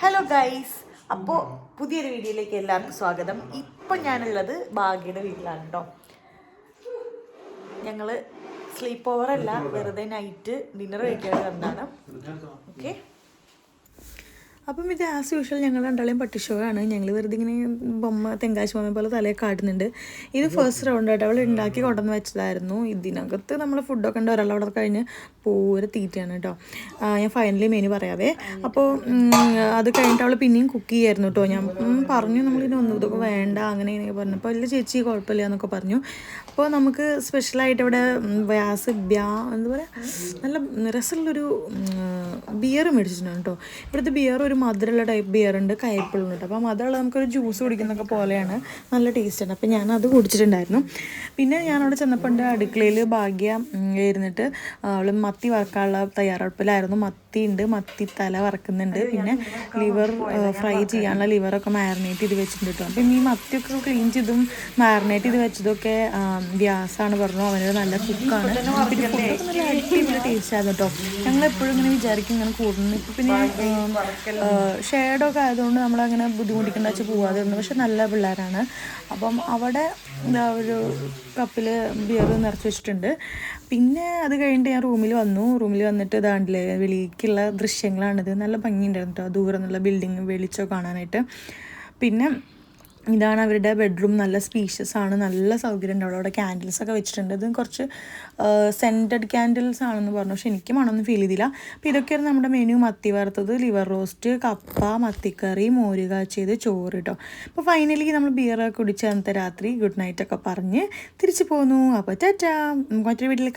Hello guys അപ്പോൾ പുതിയൊരു വീഡിയോയിലേക്ക് എല്ലാവർക്കും സ്വാഗതം. ഇപ്പം ഞാനുള്ളത് ഭാഗ്യയുടെ വീട്ടിലാണ് കേട്ടോ ഞങ്ങൾ സ്ലീപ്പ് ഓവർ അല്ല വെറുതെ നൈറ്റ് ഡിന്നർ കഴിക്കാൻ വന്നതാണ്. ഓക്കെ അപ്പം ഇത് ആസ് യൂഷ്വൽ ഞങ്ങൾ രണ്ടാളെയും പട്ടിഷോയാണ് ഞങ്ങൾ വെറുതെ ഇങ്ങനെ ബൊമ്മ തെങ്കാശ് ബൊമ്മ പോലെ തലയെ കാട്ടുന്നുണ്ട്. ഇത് ഫസ്റ്റ് റൗണ്ട് ആയിട്ട് അവൾ ഉണ്ടാക്കി കൊണ്ടുവന്ന് വെച്ചതായിരുന്നു. ഇതിനകത്ത് നമ്മൾ ഫുഡൊക്കെ ഉണ്ട്. ഒരാൾ അവിടെ കഴിഞ്ഞ് പൂരെ തീറ്റയാണ് കേട്ടോ ഞാൻ ഫൈനലി മെനു പറയാവേ. അപ്പോൾ അത് കഴിഞ്ഞിട്ട് അവൾ പിന്നെയും കുക്ക് ചെയ്യായിരുന്നു കേട്ടോ ഞാൻ പറഞ്ഞു നമ്മളിതിന് ഒന്നും ഇതൊക്കെ വേണ്ട. അങ്ങനെ ഇങ്ങനെ പറഞ്ഞു. അപ്പോൾ വലിയ ചേച്ചി കുഴപ്പമില്ല എന്നൊക്കെ പറഞ്ഞു. അപ്പോൾ നമുക്ക് സ്പെഷ്യലായിട്ട് ഇവിടെ വ്യാസ് ബ്യാ എന്താ പറയുക നല്ല രസമുള്ളൊരു ബിയർ മേടിച്ചിട്ടുണ്ട് കേട്ടോ ഇവിടുത്തെ ബിയർ ഒരു മധുരമുള്ള ടൈപ്പ് ബിയർ ഉണ്ട് കയ്പുള്ളുണ്ട് കേട്ടോ അപ്പോൾ മധുരമുള്ള നമുക്കൊരു ജ്യൂസ് കുടിക്കുന്നൊക്കെ പോലെയാണ്. നല്ല ടേസ്റ്റ് ഉണ്ട്. അപ്പോൾ ഞാൻ അത് കുടിച്ചിട്ടുണ്ടായിരുന്നു. പിന്നെ ഞാനവിടെ ചെന്നപ്പോൾ ഉണ്ട് അടുക്കളയിൽ ഭാഗ്യ ഇരുന്നിട്ട് അവൾ മത്തി വറക്കാനുള്ള തയ്യാറെടുപ്പിലായിരുന്നു. മത്തി ഉണ്ട് മത്തി തല വറക്കുന്നുണ്ട്. പിന്നെ ലിവർ ഫ്രൈ ചെയ്യാനുള്ള ലിവറൊക്കെ മാരിനേറ്റ് ചെയ്ത് വെച്ചിട്ടുണ്ട് കേട്ടോ അപ്പം ഈ മത്തിയൊക്കെ ക്ലീൻ ചെയ്തും മാരിനേറ്റ് ചെയ്ത് വെച്ചതൊക്കെ വ്യാസാണ് പറഞ്ഞു. അവനൊരു നല്ല കുക്കാണ്. നല്ല ടേസ്റ്റ് ആയിരുന്നു കേട്ടോ ഞങ്ങൾ എപ്പോഴും ഇങ്ങനെ വിചാരിക്കും ഇങ്ങനെ കൂടുന്നു ഇപ്പം പിന്നെ ഷെയ്ഡൊക്കെ ആയതുകൊണ്ട് നമ്മളങ്ങനെ ബുദ്ധിമുട്ടിക്കേണ്ട വെച്ച് പോവാതെ ഇരുന്നു പക്ഷെ നല്ല പിള്ളേരാണ്. അപ്പം അവിടെ എന്താ ഒരു കപ്പിൽ ബിയർ നിറച്ച് വെച്ചിട്ടുണ്ട്. പിന്നെ അത് കഴിഞ്ഞിട്ട് ഞാൻ റൂമിൽ വന്നു. റൂമിൽ വന്നിട്ട് ഇതാണ്ടില്ലേ വെളിക്കുള്ള ദൃശ്യങ്ങളാണിത്. നല്ല ഭംഗിയുണ്ടായിരുന്നു കേട്ടോ ദൂരെ നിന്നുള്ള ബിൽഡിങ് വെളിച്ചോ കാണാനായിട്ട്. പിന്നെ ഇതാണ് അവരുടെ ബെഡ്റൂം നല്ല സ്പീഷ്യസ് ആണ്. നല്ല സൗകര്യം ഉണ്ട് അവിടെ ക്യാൻഡിൽസ് ഒക്കെ വെച്ചിട്ടുണ്ട്. ഇത് കുറച്ച് സെന്റഡ് ക്യാൻഡിൽസ് ആണെന്ന് പറഞ്ഞു. പക്ഷെ എനിക്ക് മണമൊന്നും ഫീൽ ചെയ്തില്ല. അപ്പോൾ ഇതൊക്കെയായിരുന്നു നമ്മുടെ മെനു മത്തി വറുത്തത് ലിവർ റോസ്റ്റ് കപ്പ മത്തിക്കറി മോര് കാച്ചിയത് ചോറ് കേട്ടോ അപ്പോൾ ഫൈനലി നമ്മൾ ബിയറൊക്കെ കുടിച്ച് അന്നത്തെ രാത്രി ഗുഡ് നൈറ്റ് ഒക്കെ പറഞ്ഞ് തിരിച്ചു പോന്നു. അപ്പോൾ ടാറ്റാ. മറ്റൊരു വീട്ടിൽ